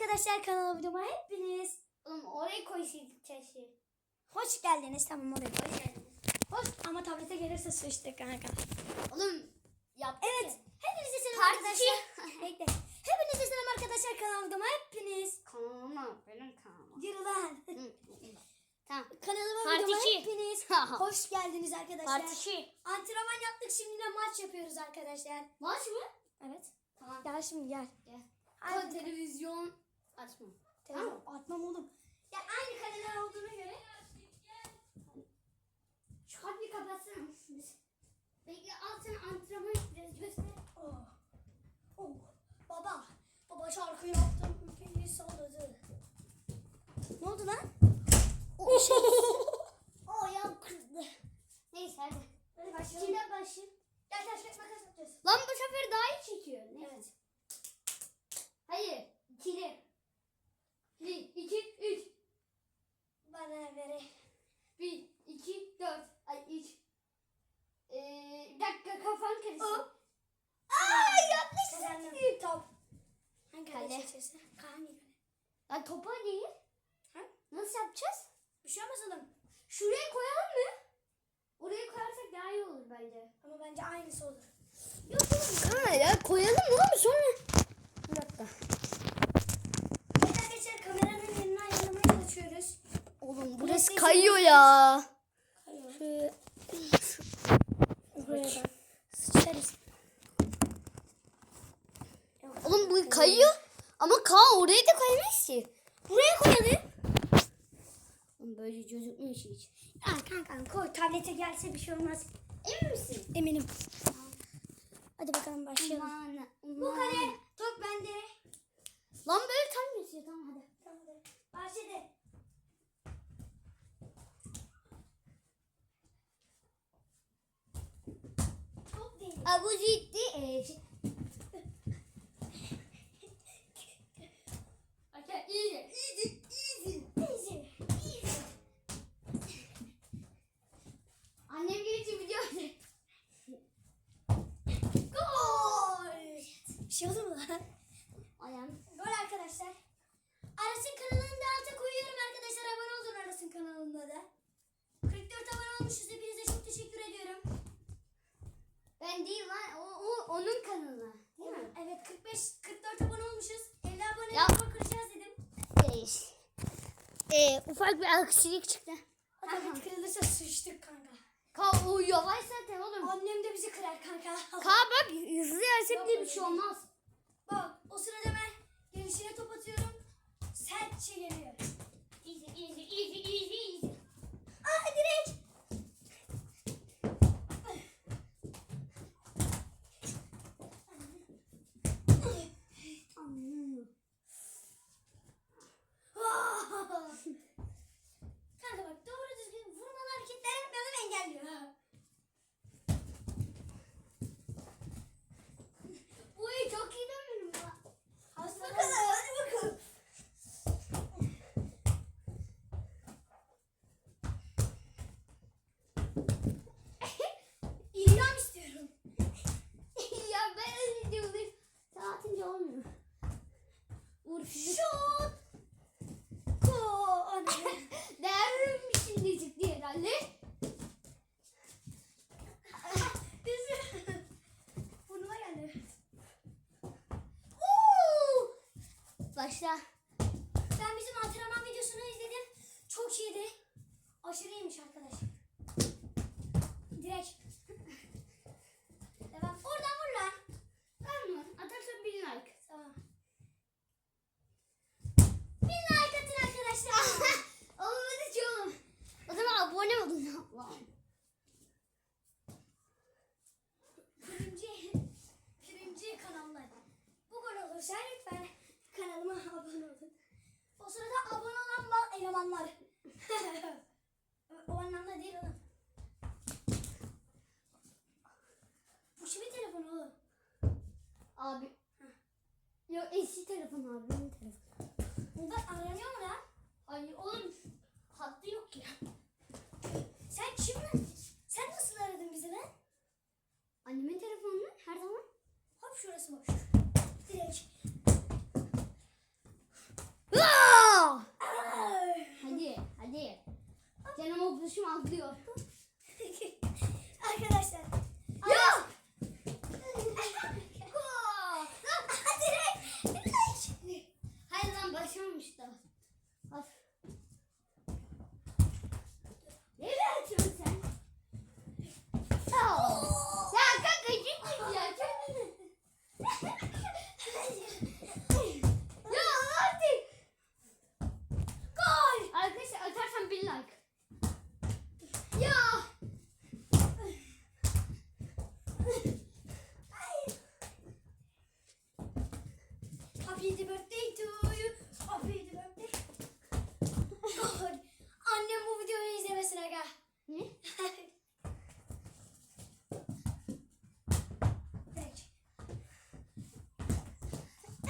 arkadaşlar kanalıma videoma hepiniz Oğlum oraya koysaydık keşke. hoş geldiniz. Tamam oraya koy. Hoş geldiniz. Hoş ama tablete gelirse sıçtık kanka. Oğlum yaptık Evet. Hepinize selam arkadaşlar. Bekle. Hepinize selam arkadaşlar kanalıma videoma hepiniz. Kanalıma benim kanalıma. Yürü lan. tamam. Kanalıma Partici. videoma hepiniz. hoş geldiniz arkadaşlar. Partişi. Antrenman yaptık şimdi de maç yapıyoruz arkadaşlar. Maç mı? Evet. Tamam. Gel şimdi gel. Gel. Hadi. Ama televizyon açma. Telefon atmam oğlum. Ya aynı kaleler olduğuna göre. Şu kapıyı kapatsana? Bekle al sen antrenman yapacağız göster. Oh. Oh. Baba. Baba şarkı yaptım. Ülkeyi salladı. Ne oldu lan? O ayağım kırdı. Neyse hadi. Hadi başlayalım. Kimden başlayayım? Gel taş kağıt makas yapacağız. Lan bu sefer daha iyi çekiyor. Evet. Hayır. İkili. Bir, iki, üç. Bana vere. Bir, iki, dört. Ay üç. Ee, bir dakika kafan karıştı. Hop. Aa yanlış Kazandım. seçtim. Top. Hangi kale Kale. seçiyorsun? Hangi kale? Lan topa değil. Ha? Nasıl yapacağız? Bir şey olmaz oğlum. Şuraya koyalım mı? Oraya koyarsak daha iyi olur bence. Ama bence aynısı olur. Yok oğlum. Ha ya koyalım oğlum sonra. Bir dakika. Evet arkadaşlar kameranın yerini ayarlamaya çalışıyoruz. Oğlum burası kayıyor ya. Şöyle. Buraya. Sıçarız. Oğlum bu kayıyor. Ama Kaan oraya da kaymaz ki. Buraya koyalım. Böyle gözükmüyor ki hiç. Ya kanka koy tablete gelse bir şey olmaz. Emin misin? Eminim. Hadi bakalım başlayalım. Aman, Bu aman. kale top bende. Lan böyle tam geçiyor tamam hadi. Tamam hadi. Başladı. Top değil. Aa, bu ciddi. Ee, şey- Arkadaşlar iyice. Easy, easy, easy, easy. Annem gelince video Gol. Bir şey oldu mu lan? Ayağım. Gol arkadaşlar. Aras'ın kanalını da alta koyuyorum arkadaşlar. Abone olun Aras'ın kanalında da. 44 abone olmuşuz. Hepinize çok teşekkür ediyorum. Ben değil lan. O, o onun kanalı. Değil mi? Evet 45 44 abone olmuşuz. 50 abone Ya. kıracağız dedim. Ee, ee, ufak bir aksilik çıktı. Tablet kırılırsa sıçtık kanka. Ka o yavaş zaten oğlum. Annem de bizi kırar kanka. Ka bak hızlı yersem diye bir şey olmaz. Bak o sırada ben gelişine top atıyorum. Sertçe geliyor. Easy easy easy easy easy. Aa direkt. Kanka bak doğru düzgün vurmalı hareketler yapmayalım engelliyor. Bu iyi çok iyi dönüyorum ya. Hadi bakalım hadi bakalım. İlham istiyorum. ya ben öyle diyorum. Sen atınca olmuyor. Uğur fizik. Şut. Gol. Hadi. Devrim şimdi çıktı herhalde. Bizim. Burnuma geldi. Başla. Ben bizim antrenman videosunu izledim. Çok iyiydi. Aşırı iyiymiş arkadaş. Direkt. Devam. Oradan vur lan. Tamam mı? Atarsan bir like. Tamam. Bir like atın arkadaşlar. Olmadı ki oğlum. O zaman abone olun. Birinci, birinci kanallar. Bu gol olursa lütfen. O sırada abone olan mal elemanlar. o anlamda değil oğlum. Bu kimin telefonu oğlum? Abi. Yok eski telefon abi. Benim telefon. Bunda aranıyor mu lan? Hayır oğlum. Hattı yok ya. Sen kimle? Sen nasıl aradın bizi lan? Annemin telefonunu her zaman. Hop şurası boş. Direkt.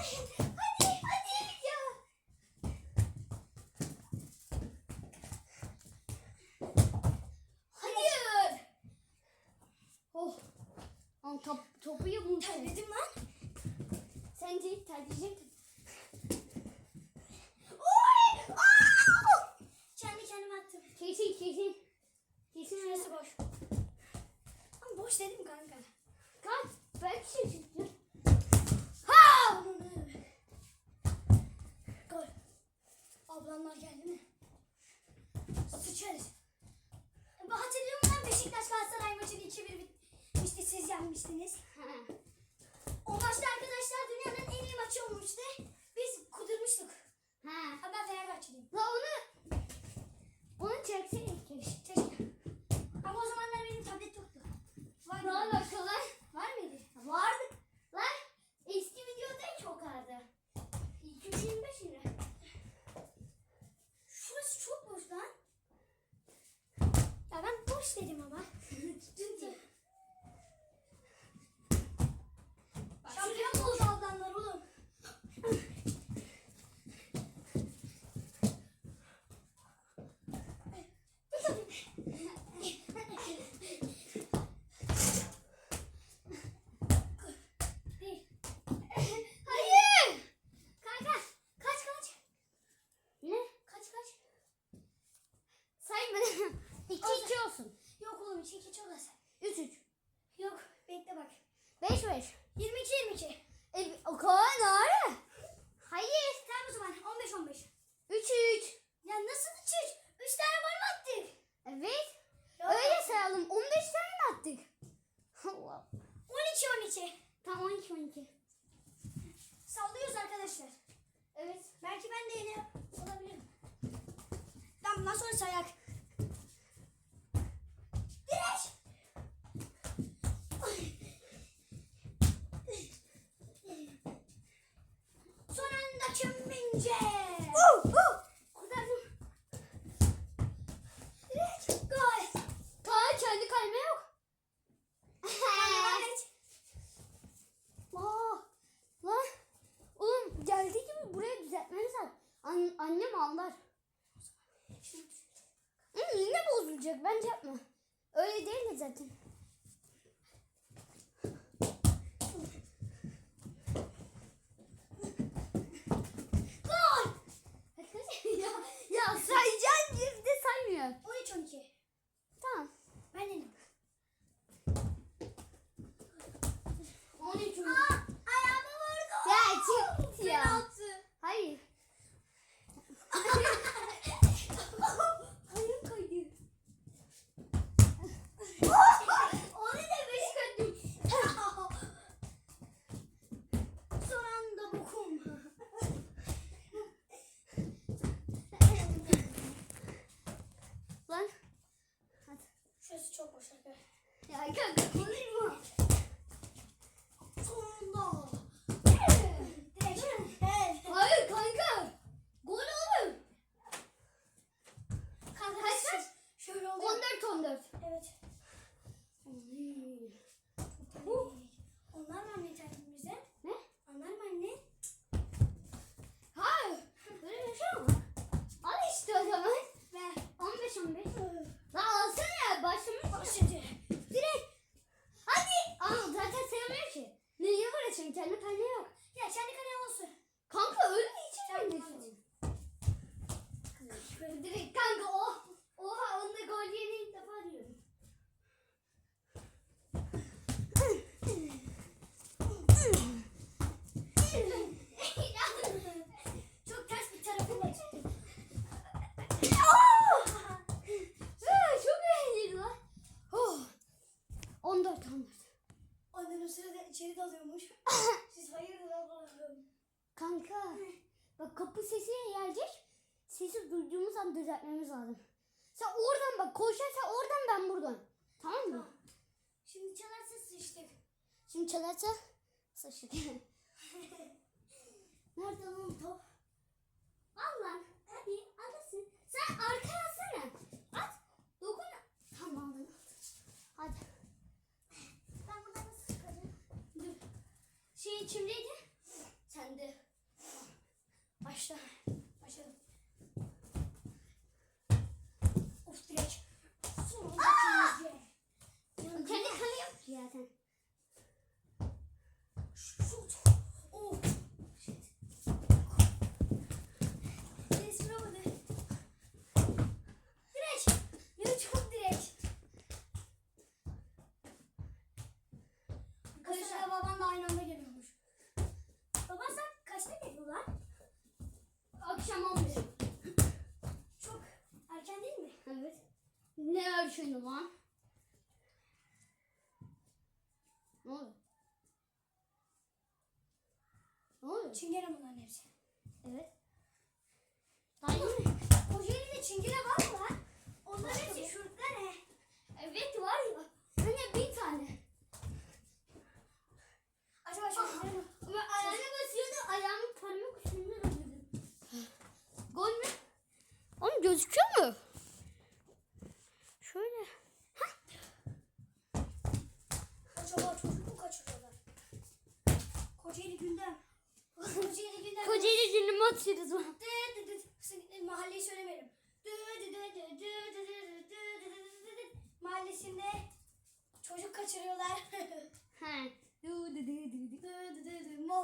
Oh. top, topu yumurta. Terledim lan. Sen de terleyecektin. arkadaşlar. Evet. Belki ben de yeni olabilirim. Tamam bundan sonra sayak. Direş! Son anda çömbince. Annem ağlar. Hmm, yine bozulacak. Bence yapma. Öyle değil mi zaten? Gol! ya, ya girdi saymıyor. 13-12. Tamam. Ben elim. 13-12. Ayağıma vurdu. Ya çık ya. yok. Ya kendi kalem olsun. Kanka öyle mi içeceksin? Direkt kanka o. Oh. Oha onda gol yeni ilk defa diyorum. Çok ters bir tarafı var. Ah! Çok eğlenceli lan. Oh. 14 14. Annen o sırada içeri dalıyormuş. Siz hayırdır Allah'ım. Kanka bak kapı sesi gelecek. Sesi duyduğumuz an düzeltmemiz lazım. Sen oradan bak koşarsa oradan ben buradan. Tamam mı? Şimdi çalarsa sıçtık. Şimdi çalarsa sıçtık. Nerede lan top? Vallahi abi adasın. Sen arka içimdeydi. oluyor lan? Ne oluyor? Ne oluyor? Çingene bunların hepsi.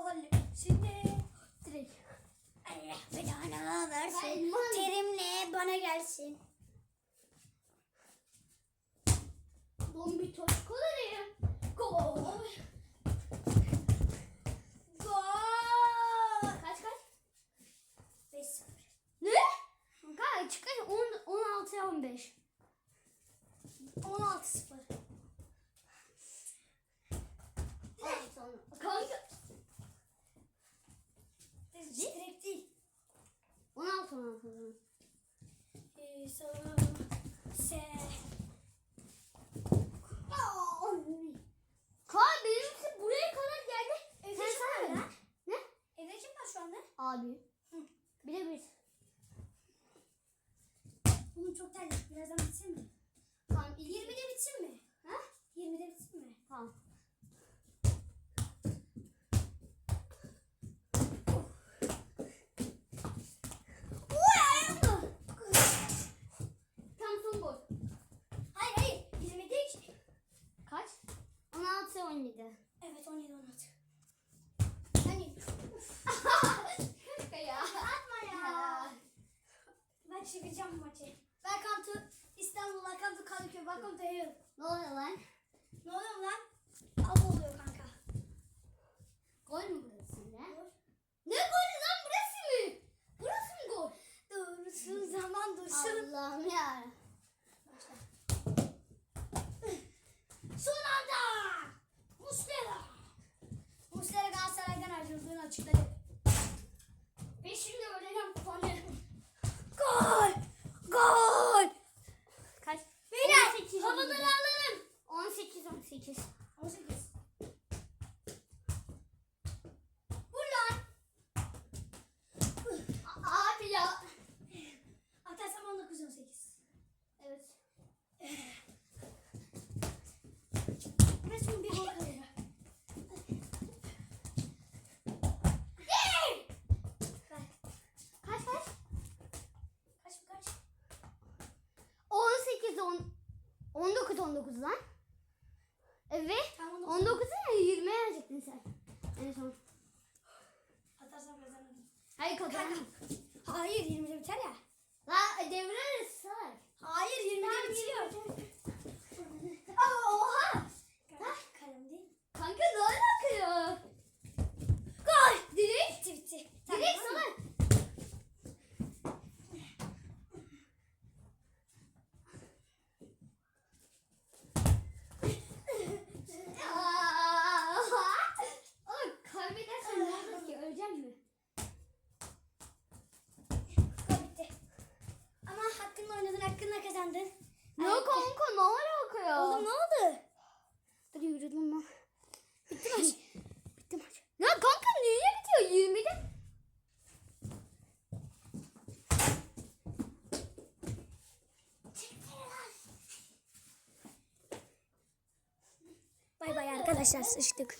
mahalle içinde direkt Allah belanı versin. Terimle bana gelsin. Bombi çocukları. Gol. Gol. Kaç kaç? 5 0. Ne? Kaç kaç? 16'ya 15. 16 0. saat 19 lan. Ve tamam, 19'a 20'ye verecektin sen. En son. Atarsam kazanırım. Hayır kazanırım. Hayır 20'de biter ya. La e, devre salak. Hayır 20'de bitiyor. Aa oha. Kalem değil. Kanka ne alakası? Gol. Direkt bitti bitti. Direkt salak. Kazandın. Ne Ay, kanka ne alaka ya? Oğlum ne oldu? Hadi yürüdüm lan. Bitti maç. Bitti maç. Ya kanka niye bitiyor 20'de? Bay bay arkadaşlar sıçtık.